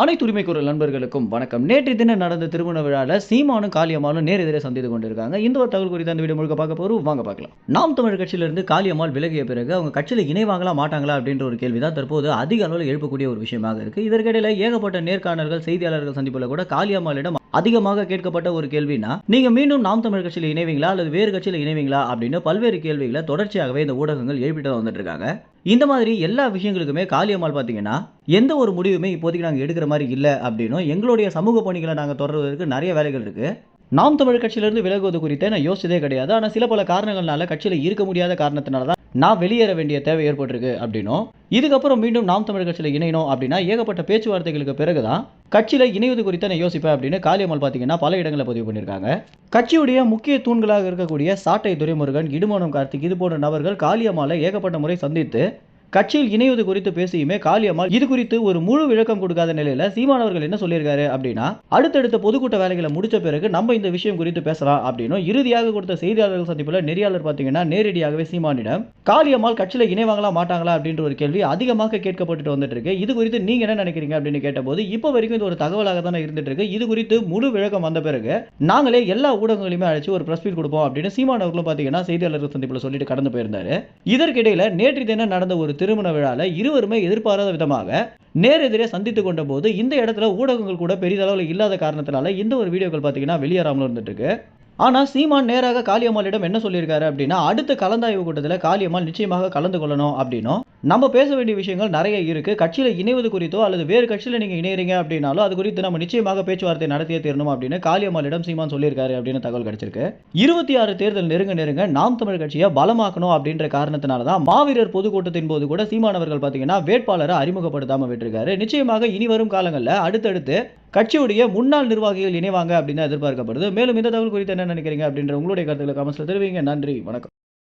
அனைத்து உரிமை குரல் நண்பர்களுக்கும் வணக்கம். நேற்று தினம் நடந்த திருமண விழாவில் சீமானும் காளியம்மாளும் நேர் சந்தித்து கொண்டிருக்காங்க. இந்த ஒரு தகவல் குறித்து அந்த வீடியோ முழுக்க பார்க்க போகிறோம் வாங்க பார்க்கலாம். நாம் தமிழ் கட்சியிலிருந்து காளியம்மாள் விலகிய பிறகு அவங்க கட்சியில் இணைவாங்களா மாட்டாங்களா அப்படின்ற ஒரு கேள்வி தான் தற்போது அதிக அளவில் எழுப்பக்கூடிய ஒரு விஷயமாக இருக்கு. இதற்கிடையில் ஏகப்பட்ட நேர்காணல்கள் செய்தியாளர்கள் சந்திப்பில் கூட காளியம்மாளிடம் அதிகமாக கேட்கப்பட்ட ஒரு கேள்வினா நீங்க மீண்டும் நாம் தமிழ் கட்சியில் இணைவீங்களா அல்லது வேறு கட்சியில் இணைவீங்களா அப்படின்னு பல்வேறு கேள்விகளை தொடர்ச்சியாகவே இந்த ஊடகங்கள் எழுப்பிட்டு தான் வந்துட்டு இருக்காங்க இந்த மாதிரி எல்லா விஷயங்களுக்குமே காளியம்மாள் பார்த்தீங்கன்னா எந்த ஒரு முடிவுமே இப்போதைக்கு நாங்கள் எடுக்கிற மாதிரி இல்லை அப்படின்னும் எங்களுடைய சமூக பணிகளை நாங்கள் தொடர்வதற்கு நிறைய வேலைகள் இருக்குது நாம் தமிழ் கட்சியிலிருந்து விலகுவது குறித்து நான் யோசிச்சதே கிடையாது. ஆனால் சில பல காரணங்கள்னால கட்சியில் இருக்க முடியாத காரணத்தினால தான் நான் வெளியேற வேண்டிய தேவை ஏற்பட்டிருக்கு அப்படின்னும் இதுக்கப்புறம் மீண்டும் நாம் தமிழ் கட்சியில் இணையணும் அப்படின்னா ஏகப்பட்ட பேச்சுவார்த்தைகளுக்கு பிறகு தான் கட்சியில் இணைவது குறித்து நான் யோசிப்பேன் அப்படின்னு காளியம்மாள் பார்த்தீங்கன்னா பல இடங்களில் பதிவு பண்ணியிருக்காங்க. கட்சியுடைய முக்கிய தூண்களாக இருக்கக்கூடிய சாட்டை துரைமுருகன் இடுமோனம் கார்த்திக் இது போன்ற நபர்கள் காளியம்மாளை ஏகப்பட்ட முறை சந்தித்து கட்சியில் இணைவது குறித்து பேசியுமே காளியம்மாள் இது குறித்து ஒரு முழு விளக்கம் கொடுக்காத நிலையில சீமான் அவர்கள் என்ன சொல்லியிருக்காரு அப்படின்னா அடுத்தடுத்த பொதுக்கூட்ட வேலைகளை முடிச்ச பிறகு நம்ம இந்த விஷயம் குறித்து பேசலாம் அப்படின்னும் இறுதியாக கொடுத்த செய்தியாளர்கள் சந்திப்பில் நெறியாளர் பார்த்தீங்கன்னா நேரடியாகவே சீமானிடம் காளியம்மாள் கட்சியில் இணைவாங்களா மாட்டாங்களா அப்படின்ற ஒரு கேள்வி அதிகமாக கேட்கப்பட்டு வந்துட்டு இருக்கு. இது குறித்து நீங்க என்ன நினைக்கிறீங்க அப்படின்னு கேட்டபோது இப்போ வரைக்கும் இது ஒரு தகவலாக தானே இருந்துட்டு இருக்கு. இது குறித்து முழு விளக்கம் வந்த பிறகு நாங்களே எல்லா ஊடகங்களையுமே அழைச்சு ஒரு பிரஸ் மீட் கொடுப்போம் அப்படின்னு சீமான் அவர்களும் பார்த்தீங்கன்னா செய்தியாளர்கள் சந்திப்பில் சொல்லிட்டு கடந்து போயிருந்தாரு. இதற்கிடையில நேற்று தினம் நடந்த ஒரு திருமண விழாவில் இருவருமே எதிர்பாராத விதமாக நேரெதிரே சந்தித்து கொண்ட போது இந்த இடத்துல ஊடகங்கள் கூட பெரிதளவில் இல்லாத காரணத்தினால இந்த ஒரு வீடியோக்கள் பார்த்தீங்கன்னா வெளியேறாமல் இருந்துட்டு இருக்கு. ஆனால் சீமான் நேராக காளியம்மாளிடம் என்ன சொல்லியிருக்காரு அப்படின்னா அடுத்த கலந்தாய்வு கூட்டத்தில் காளியம்மாள் நிச்சயமாக கலந்து கொள்ளணும் அப்படின்னும். நம்ம பேச வேண்டிய விஷயங்கள் நிறைய இருக்குது கட்சியில் இணைவது குறித்தோ அல்லது வேறு கட்சியில் நீங்கள் இணையிறீங்க அப்படின்னாலும் அது குறித்து நம்ம நிச்சயமாக பேச்சுவார்த்தை நடத்தியே தீரணும் அப்படின்னு காளியம்மாளிடம் சீமான் சொல்லியிருக்காரு அப்படின்னு தகவல் கிடைச்சிருக்கு. இருபத்தி ஆறு தேர்தல் நெருங்க நெருங்க நாம் தமிழ் கட்சியை பலமாக்கணும் அப்படின்ற காரணத்தினால தான் மாவீரர் பொதுக்கூட்டத்தின் போது கூட சீமானவர்கள் பார்த்தீங்கன்னா வேட்பாளரை அறிமுகப்படுத்தாமல் விட்டுருக்காரு. நிச்சயமாக இனி வரும் காலங்களில் அடுத்தடுத்து கட்சியுடைய முன்னாள் நிர்வாகிகள் இணைவாங்க அப்படின்னு எதிர்பார்க்கப்படுது. மேலும் இந்த தகவல் குறித்து என்ன நினைக்கிறீங்க அப்படின்ற உங்களுடைய கருத்துக்களை கமெண்ட்ஸில் தெரிவிங்க. நன்றி. வணக்கம்.